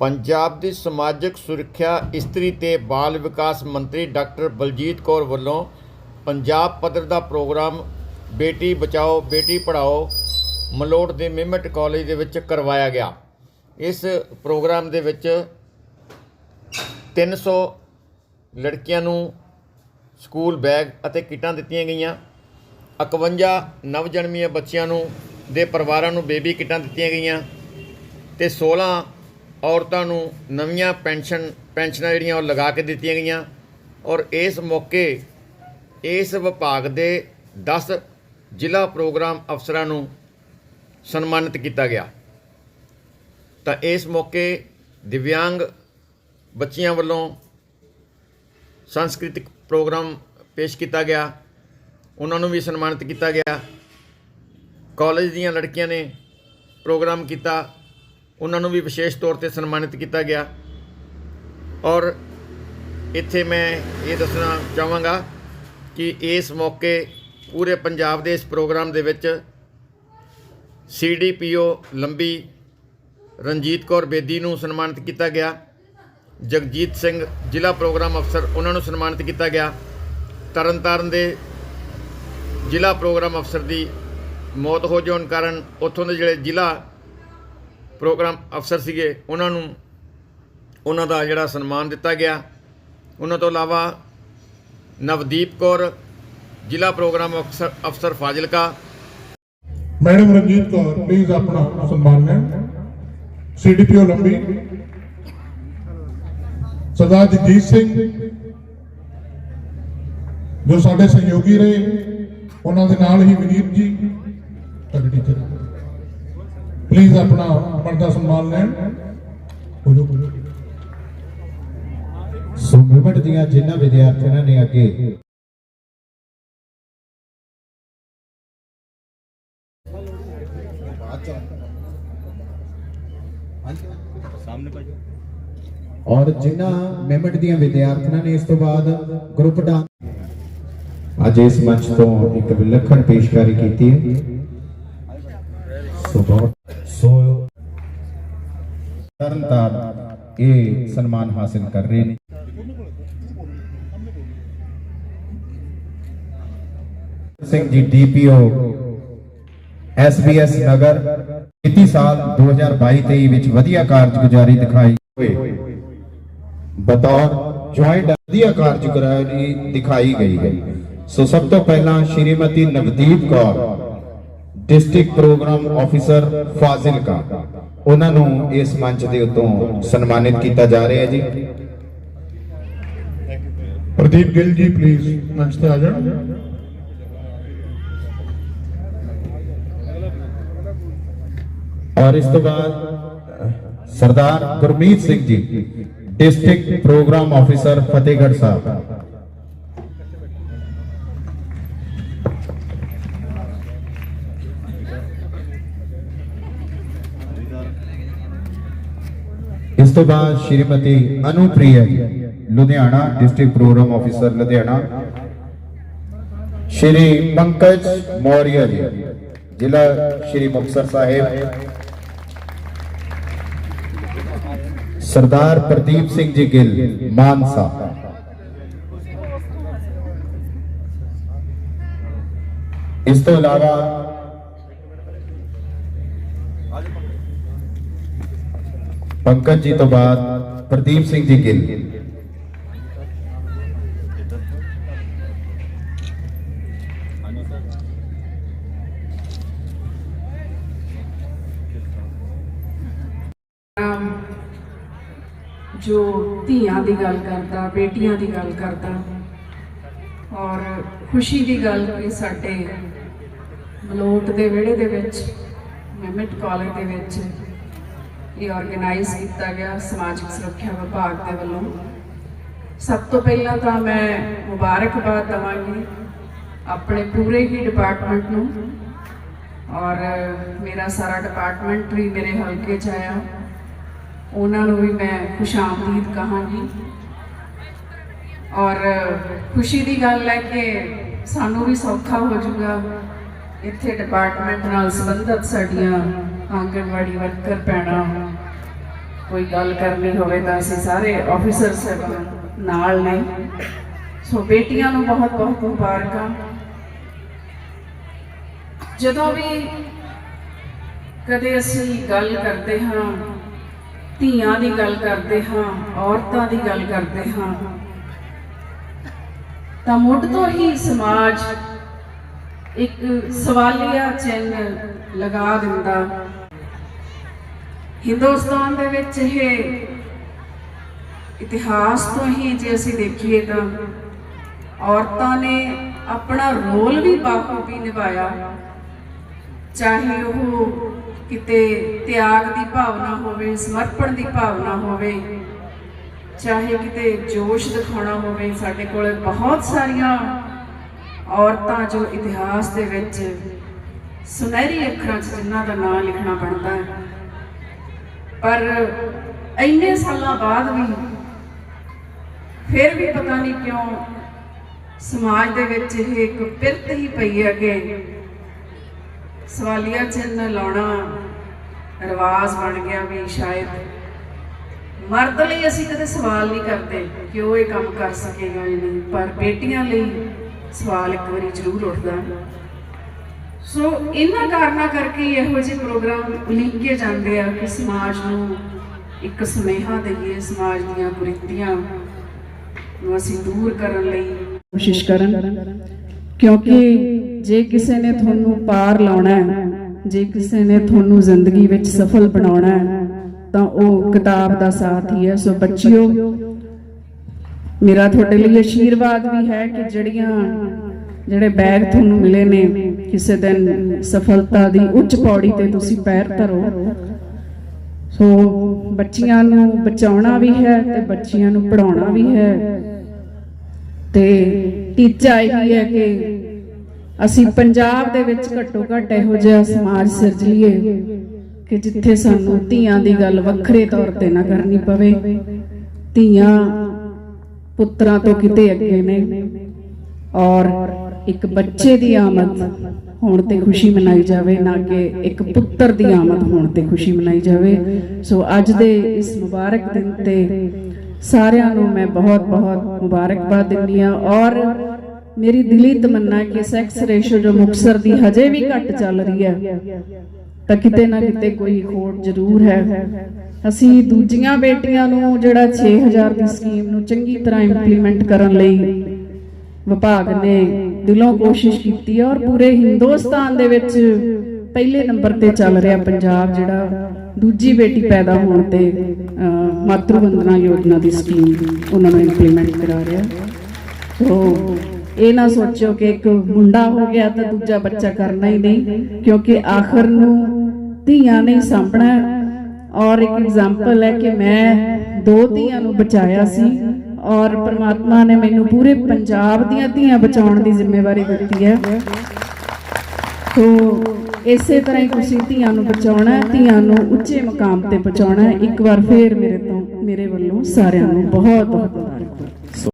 ਪੰਜਾਬ ਦੀ ਸਮਾਜਿਕ ਸੁਰੱਖਿਆ ਇਸਤਰੀ ਤੇ ਬਾਲ ਵਿਕਾਸ ਮੰਤਰੀ ਡਾਕਟਰ ਬਲਜੀਤ ਕੌਰ ਵੱਲੋਂ ਪੰਜਾਬ ਪੱਧਰ ਦਾ ਪ੍ਰੋਗਰਾਮ ਬੇਟੀ ਬਚਾਓ, ਬੇਟੀ ਪੜ੍ਹਾਓ ਮਲੋਟ ਦੇ ਮਿਮਟ ਕਾਲਜ ਦੇ ਵਿੱਚ ਕਰਵਾਇਆ ਗਿਆ। ਇਸ ਪ੍ਰੋਗਰਾਮ ਦੇ ਵਿੱਚ 300 ਲੜਕੀਆਂ ਨੂੰ ਸਕੂਲ ਬੈਗ ਅਤੇ ਕਿੱਟਾਂ ਦਿੱਤੀਆਂ ਗਈਆਂ। 51 ਨਵਜਨਮੀਆਂ ਬੱਚਿਆਂ ਨੂੰ ਦੇ ਪਰਿਵਾਰਾਂ ਨੂੰ ਬੇਬੀ ਕਿੱਟਾਂ ਦਿੱਤੀਆਂ ਗਈਆਂ ਤੇ 16 ਔਰਤਾਂ ਨੂੰ ਨਵੀਆਂ ਪੈਨਸ਼ਨ, ਪੈਨਸ਼ਨਾਂ ਜਿਹੜੀਆਂ ਉਹ ਲਗਾ ਕੇ ਦਿੱਤੀਆਂ ਗਈਆਂ। ਔਰ ਇਸ ਮੌਕੇ ਇਸ ਵਿਭਾਗ ਦੇ 10 ਜ਼ਿਲ੍ਹਾ ਪ੍ਰੋਗਰਾਮ ਅਫਸਰਾਂ ਨੂੰ ਸਨਮਾਨਿਤ ਕੀਤਾ ਗਿਆ। ਤਾਂ ਇਸ ਮੌਕੇ ਦਿਵਿਆਂਗ ਬੱਚੀਆਂ ਵੱਲੋਂ ਸੰਸਕ੍ਰਿਤਿਕ ਪ੍ਰੋਗਰਾਮ ਪੇਸ਼ ਕੀਤਾ ਗਿਆ। ਉਹਨਾਂ ਨੂੰ ਵੀ ਸਨਮਾਨਿਤ ਕੀਤਾ ਗਿਆ। ਕਾਲਜ ਦੀਆਂ ਲੜਕੀਆਂ ਨੇ ਪ੍ਰੋਗਰਾਮ ਕੀਤਾ। ਉਹਨਾਂ ਨੂੰ ਵੀ ਵਿਸ਼ੇਸ਼ ਤੌਰ ਤੇ ਸਨਮਾਨਿਤ ਕੀਤਾ ਗਿਆ। ਔਰ ਇੱਥੇ ਮੈਂ ਇਹ ਦੱਸਣਾ ਚਾਹਾਂਗਾ ਕਿ ਇਸ ਮੌਕੇ ਪੂਰੇ ਪੰਜਾਬ ਦੇ ਇਸ ਪ੍ਰੋਗਰਾਮ ਦੇ ਵਿੱਚ ਸੀਡੀਪੀਓ ਲੰਬੀ ਰਣਜੀਤ ਕੌਰ ਬੇਦੀ ਨੂੰ ਸਨਮਾਨਿਤ ਕੀਤਾ ਗਿਆ। ਜਗਜੀਤ ਸਿੰਘ ਜ਼ਿਲ੍ਹਾ ਪ੍ਰੋਗਰਾਮ ਅਫਸਰ ਉਹਨਾਂ ਨੂੰ ਸਨਮਾਨਿਤ ਕੀਤਾ ਗਿਆ। ਤਰਨਤਾਰਨ ਦੇ ਜ਼ਿਲ੍ਹਾ ਪ੍ਰੋਗਰਾਮ ਅਫਸਰ ਦੀ ਮੌਤ ਹੋ ਜਾਣ ਕਾਰਨ ਉੱਥੋਂ ਦੇ ਜਿਹੜੇ ਜ਼ਿਲ੍ਹਾ ਪ੍ਰੋਗਰਾਮ ਅਫਸਰ ਸੀਗੇ, ਉਹਨਾਂ ਨੂੰ ਉਹਨਾਂ ਦਾ ਜਿਹੜਾ ਸਨਮਾਨ ਦਿੱਤਾ ਗਿਆ। ਉਹਨਾਂ ਤੋਂ ਇਲਾਵਾ ਨਵਦੀਪ ਕੌਰ, ਜ਼ਿਲ੍ਹਾ ਪ੍ਰੋਗਰਾਮ ਅਫਸਰ ਅਫਸਰ ਫਾਜ਼ਿਲਕਾ। ਮੈਡਮ ਰਣਜੀਤ ਕੌਰ ਪਲੀਜ਼ ਆਪਣਾ ਸਨਮਾਨ ਲੈਣ। ਸੀਡੀਪੀਓ ਲੰਬੀ ਸਰਦਾਰ ਜਗਜੀਤ ਸਿੰਘ, ਜੋ ਸਾਡੇ ਸਹਿਯੋਗੀ ਰਹੇ, ਉਹਨਾਂ ਦੇ ਨਾਲ ਹੀ ਵਿਨੀਤ ਜੀ। ਪਲੀਜ਼ ਆਪਣਾ ਬਣਦਾ ਸਨਮਾਨ ਲੈਣ। ਹੋ ਜਾਓ। ਸੋ ਮਿਮਟ ਦੀਆਂ ਜਿਨ੍ਹਾਂ ਵਿਦਿਆਰਥੀਆਂ ਨੇ ਅੱਗੇ ਔਰ ਜਿਨ੍ਹਾਂ ਮਿਮਟ ਦੀਆਂ ਵਿਦਿਆਰਥੀਆਂ ਨੇ ਇਸ ਤੋਂ ਬਾਅਦ ਗਰੁੱਪ ਡਾਂਸ ਅੱਜ ਇਸ ਮੰਚ ਤੋਂ ਇੱਕ ਵਿਲੱਖਣ ਪੇਸ਼ਕਾਰੀ ਕੀਤੀ ਹੈ। ਸੋ ਬਹੁਤ ਸੋ ਇਹ ਸਨਮਾਨ ਹਾਸਿਲ ਕਰ ਰਹੇ ਨੇ। ਸਿੰਘ ਜੀ, ਡੀਪੀਓ ਐਸਬੀਐਸ ਨਗਰ, ਇਤੀ ਸਾਲ 2022-23 ਵਿੱਚ ਵਧੀਆ ਕਾਰਜਗੁਜ਼ਾਰੀ ਦਿਖਾਈ ਹੋਏ ਬਤੌਰ ਜੁਆਇੰਟ ਵਧੀਆ ਕਾਰਜਗੁਜ਼ਾਰੀ ਦਿਖਾਈ ਗਈ ਹੈ। ਸੋ ਸਭ ਤੋਂ ਪਹਿਲਾਂ Shrimati Navdeep Kaur district programme officer Fazilka ਉਹਨਾਂ ਨੂੰ ਇਸ ਮੰਚ ਦੇ ਉੱਤੋਂ ਸਨਮਾਨਿਤ ਕੀਤਾ ਜਾ ਰਿਹਾ ਹੈ ਜੀ। ਪ੍ਰਦੀਪ ਗਿੱਲ ਜੀ ਪਲੀਜ਼ ਮੰਚ ਤੇ ਆ ਜਾਣ। ਔਰ ਇਸ ਤੋਂ ਬਾਅਦ Sardar Gurmeet Singh ji district programme officer Fatehgarh Sahib. ਇਸ ਤੋਂ ਬਾਅਦ Shrimati Anupriya ji Ludhiana district programme officer Ludhiana Shri Pankaj Maurya ji ਜ਼ਿਲ੍ਹਾ ਸ਼੍ਰੀ ਮੁਕਤਸਰ ਸਾਹਿਬ ਸਰਦਾਰ ਪ੍ਰਦੀਪ ਸਿੰਘ ਜੀ ਗਿੱਲ ਮਾਨਸਾ ਇਸ ਤੋਂ ਇਲਾਵਾ ਪੰਕਜ ਜੀ ਤੋਂ ਬਾਅਦ ਪ੍ਰਦੀਪ ਸਿੰਘ ਜੀ ਗਿੱਲ। ਜੋ ਧੀਆਂ ਦੀ ਗੱਲ ਕਰਦਾ, ਬੇਟੀਆਂ ਦੀ ਗੱਲ ਕਰਦਾ ਔਰ ਖੁਸ਼ੀ ਦੀ ਗੱਲ ਕਿ ਸਾਡੇ ਮਲੋਟ ਦੇ ਵਿਹੜੇ ਦੇ ਵਿੱਚ ਮਿਮਟ ਕਾਲਜ ਦੇ ਵਿੱਚ ਇਹ ਆਰਗੇਨਾਈਜ਼ ਕੀਤਾ ਗਿਆ ਸਮਾਜਿਕ ਸੁਰੱਖਿਆ ਵਿਭਾਗ ਦੇ ਵੱਲੋਂ। ਸਭ ਤੋਂ ਪਹਿਲਾਂ ਤਾਂ ਮੈਂ ਮੁਬਾਰਕਬਾਦ ਦਵਾਂਗੀ ਆਪਣੇ ਪੂਰੇ ਹੀ ਡਿਪਾਰਟਮੈਂਟ ਨੂੰ ਔਰ ਮੇਰਾ ਸਾਰਾ ਡਿਪਾਰਟਮੈਂਟ ਵੀ ਮੇਰੇ ਹਲਕੇ 'ਚ ਆਇਆ। ਉਹਨਾਂ ਨੂੰ ਵੀ ਮੈਂ ਖੁਸ਼ਾਮਦੀਦ ਕਹਾਂਗੀ। ਔਰ ਖੁਸ਼ੀ ਦੀ ਗੱਲ ਹੈ ਕਿ ਸਾਨੂੰ ਵੀ ਸੌਖਾ ਹੋ ਜਾਊਗਾ ਇੱਥੇ ਡਿਪਾਰਟਮੈਂਟ ਨਾਲ ਸੰਬੰਧਿਤ ਸਾਡੀਆਂ ਆਂਗਣਵਾੜੀ ਵਰਕਰ ਭੈਣਾਂ ਕੋਈ ਗੱਲ ਕਰਨੀ ਹੋਵੇ ਤਾਂ ਅਸੀਂ ਸਾਰੇ ਆਫੀਸਰ ਸਾਹਿਬਾਨ ਨਾਲ ਨੇ। ਸੋ ਬੇਟੀਆਂ ਨੂੰ ਬਹੁਤ ਬਹੁਤ ਮੁਬਾਰਕਾਂ। ਜਦੋਂ ਵੀ ਕਦੇ ਅਸੀਂ ਗੱਲ ਕਰਦੇ ਹਾਂ, ਧੀਆਂ ਦੀ ਗੱਲ ਕਰਦੇ ਹਾਂ, ਔਰਤਾਂ ਦੀ ਗੱਲ ਕਰਦੇ ਹਾਂ, ਤਾਂ ਮੁੱਢ ਤੋਂ ਹੀ ਸਮਾਜ ਇੱਕ ਸਵਾਲੀਆ ਚਿੰਨ੍ਹ ਲਗਾ ਦਿੰਦਾ। ਹਿੰਦੁਸਤਾਨ ਦੇ ਵਿੱਚ ਇਹ ਇਤਿਹਾਸ ਤੋਂ ਹੀ ਜੇ ਅਸੀਂ ਦੇਖੀਏ ਤਾਂ ਔਰਤਾਂ ਨੇ ਆਪਣਾ ਰੋਲ ਵੀ ਬਾਖੂਬੀ ਨਿਭਾਇਆ। ਚਾਹੇ ਉਹ ਕਿਤੇ ਤਿਆਗ ਦੀ ਭਾਵਨਾ ਹੋਵੇ, ਸਮਰਪਣ ਦੀ ਭਾਵਨਾ ਹੋਵੇ, ਚਾਹੇ ਕਿਤੇ ਜੋਸ਼ ਦਿਖਾਉਣਾ ਹੋਵੇ, ਸਾਡੇ ਕੋਲ ਬਹੁਤ ਸਾਰੀਆਂ ਔਰਤਾਂ ਜੋ ਇਤਿਹਾਸ ਦੇ ਵਿੱਚ ਸੁਨਹਿਰੀ ਅੱਖਰਾਂ 'ਚ ਜਿਨ੍ਹਾਂ ਦਾ ਨਾਮ ਲਿਖਣਾ ਬਣਦਾ ਹੈ। ਪਰ ਇੰਨੇ ਸਾਲਾਂ ਬਾਅਦ ਵੀ ਫਿਰ ਵੀ ਪਤਾ ਨਹੀਂ ਕਿਉਂ ਸਮਾਜ ਦੇ ਵਿੱਚ ਇਹ ਇੱਕ ਪਿਰਤ ਹੀ ਪਈ ਹੈ ਕਿ ਸਵਾਲੀਆ ਚਿੰਨ੍ਹ ਲਾਉਣਾ ਰਿਵਾਜ ਬਣ ਗਿਆ ਵੀ ਸ਼ਾਇਦ ਮਰਦ ਲਈ ਅਸੀਂ ਕਦੇ ਸਵਾਲ ਨਹੀਂ ਕਰਦੇ ਕਿ ਉਹ ਇਹ ਕੰਮ ਕਰ ਸਕੇਗਾ ਜਾਂ ਨਹੀਂ, ਪਰ ਬੇਟੀਆਂ ਲਈ ਸਵਾਲ ਇੱਕ ਵਾਰੀ ਜ਼ਰੂਰ ਉੱਠਦਾ। ਸੋ ਇਹਨਾਂ ਕਾਰਨਾਂ ਕਰਕੇ ਇਹੋ ਜਿਹੇ ਪ੍ਰੋਗਰਾਮ ਉਲੀਕੇ ਜਾਂਦੇ ਆ ਕਿ ਸਮਾਜ ਨੂੰ ਇੱਕ ਸੁਨੇਹਾ ਦੇਈਏ, ਸਮਾਜ ਦੀਆਂ ਕੁਰੀਤੀਆਂ ਨੂੰ ਅਸੀਂ ਦੂਰ ਕਰਨ ਲਈ ਕੋਸ਼ਿਸ਼ ਕਰਨ। ਕਿਉਂਕਿ ਜੇ ਕਿਸੇ ਨੇ ਤੁਹਾਨੂੰ ਪਾਰ ਲਾਉਣਾ ਹੈ, ਜੇ ਕਿਸੇ ਨੇ ਤੁਹਾਨੂੰ ਜ਼ਿੰਦਗੀ ਵਿੱਚ ਸਫਲ ਬਣਾਉਣਾ ਹੈ, ਤਾਂ ਉਹ ਕਿਤਾਬ ਦਾ ਸਾਥ ਹੀ ਹੈ। ਸੋ ਬੱਚਿਓ, ਮੇਰਾ ਤੁਹਾਡੇ ਲਈ ਆਸ਼ੀਰਵਾਦ ਵੀ ਹੈ ਕਿ ਜਿਹੜੀਆਂ, ਜਿਹੜੇ ਬੈਗ ਤੁਹਾਨੂੰ ਮਿਲੇ ਨੇ ਕਿਸੇ ਦਿਨ ਸਫਲਤਾ ਦੀ ਉੱਚ ਪੌੜੀ ਤੇ ਤੁਸੀਂ ਪੈਰ ਧਰੋ। ਸੋ ਬੱਚੀਆਂ ਨੂੰ ਬਚਾਉਣਾ ਵੀ ਹੈ ਤੇ ਬੱਚੀਆਂ ਨੂੰ ਪੜਾਉਣਾ ਵੀ ਹੈ। ਤੇ ਤੀਜਾ ਇਹ ਹੈ ਕਿ ਅਸੀਂ ਪੰਜਾਬ ਦੇ ਵਿੱਚ ਘੱਟੋ ਘੱਟ ਇਹੋ ਜਿਹਾ ਸਮਾਜ ਸਿਰਜ ਲਈਏ ਕਿ ਜਿੱਥੇ ਸਾਨੂੰ ਧੀਆਂ ਦੀ ਗੱਲ ਵੱਖਰੇ ਤੌਰ ਤੇ ਨਾ ਕਰਨੀ ਪਵੇ। ਧੀਆਂ ਪੁੱਤਰਾਂ ਤੋਂ ਕਿਤੇ ਅੱਗੇ ਨੇ ਔਰ ਇੱਕ ਬੱਚੇ ਦੀ ਆਮਦ ਹੋਣ ਤੇ ਖੁਸ਼ੀ ਮਨਾਈ ਜਾਵੇ, ਨਾ ਕਿ ਇੱਕ ਪੁੱਤਰ ਦੀ ਆਮਦ ਹੋਣ ਤੇ ਖੁਸ਼ੀ ਮਨਾਈ ਜਾਵੇ। ਸੋ ਅੱਜ ਦੇ ਇਸ ਮੁਬਾਰਕ ਦਿਨ ਤੇ ਸਾਰਿਆਂ ਨੂੰ ਮੈਂ ਬਹੁਤ ਬਹੁਤ ਮੁਬਾਰਕਬਾਦ ਦਿੰਦੀ ਹਾਂ। ਔਰ ਮੇਰੀ ਦਿਲੀ ਤਮੰਨਾ ਕਿ ਸੈਕਸ ਰੇਸ਼ੋ ਜੋ ਮੁਕਸਰ ਦੀ ਹਜੇ ਵੀ ਘੱਟ ਚੱਲ ਰਹੀ ਹੈ, ਤਾਂ ਕਿਤੇ ਨਾ ਕਿਤੇ ਕੋਈ ਖੋਟ ਜ਼ਰੂਰ ਹੈ। ਅਸੀਂ ਦੂਜੀਆਂ ਬੇਟੀਆਂ ਨੂੰ ਜਿਹੜਾ 6000 ਦੀ ਸਕੀਮ ਨੂੰ ਚੰਗੀ ਤਰ੍ਹਾਂ ਇੰਪਲੀਮੈਂਟ ਕਰਨ ਲਈ ਵਿਭਾਗ ਨੇ ਦਿਲੋਂ ਕੋਸ਼ਿਸ਼ ਕੀਤੀ ਹੈ ਔਰ ਪੂਰੇ ਹਿੰਦੁਸਤਾਨ ਦੇ ਵਿੱਚ ਪਹਿਲੇ ਨੰਬਰ ਤੇ ਚੱਲ ਰਿਹਾ ਪੰਜਾਬ ਜਿਹੜਾ ਦੂਜੀ ਬੇਟੀ ਪੈਦਾ ਹੋਣ ਤੇ ਮਾਤਰੂ ਵੰਦਨਾ ਯੋਜਨਾ ਦੀ ਸਕੀਮ ਉਹਨਾਂ ਨੂੰ ਇੰਪਲੀਮੈਂਟ ਕਰਾ ਰਿਹਾ। ਸੋ ਇਹ ਨਾ ਸੋਚੋ ਕਿ ਇੱਕ ਮੁੰਡਾ ਹੋ ਗਿਆ ਤਾਂ ਦੂਜਾ ਬੱਚਾ ਕਰਨਾ ਹੀ ਨਹੀਂ, ਕਿਉਂਕਿ ਆਖਰ ਨੂੰ ਧੀਆਂ ਨੇ ਸਾਂਭਣਾ। ਔਰ ਇੱਕ ਐਗਜ਼ਾਮਪਲ ਹੈ ਕਿ ਮੈਂ ਦੋ ਧੀਆਂ ਨੂੰ ਬਚਾਇਆ ਸੀ। ਔਰ ਪ੍ਰਮਾਤਮਾ ਨੇ ਮੈਨੂੰ ਪੂਰੇ ਪੰਜਾਬ ਦੀਆਂ ਧੀਆਂ ਬਚਾਉਣ ਦੀ ਜ਼ਿੰਮੇਵਾਰੀ ਦਿੱਤੀ ਹੈ। ਸੋ ਇਸੇ ਤਰ੍ਹਾਂ ਹੀ ਤੁਸੀਂ ਧੀਆਂ ਨੂੰ ਬਚਾਉਣਾ ਧੀਆਂ ਨੂੰ ਉੱਚੇ ਮਕਾਮ ਤੇ ਪਹੁੰਚਾਉਣਾ ਇੱਕ ਵਾਰ ਫੇਰ ਮੇਰੇ ਤੋਂ, ਮੇਰੇ ਵੱਲੋਂ ਸਾਰਿਆਂ ਨੂੰ ਬਹੁਤ ਬਹੁਤ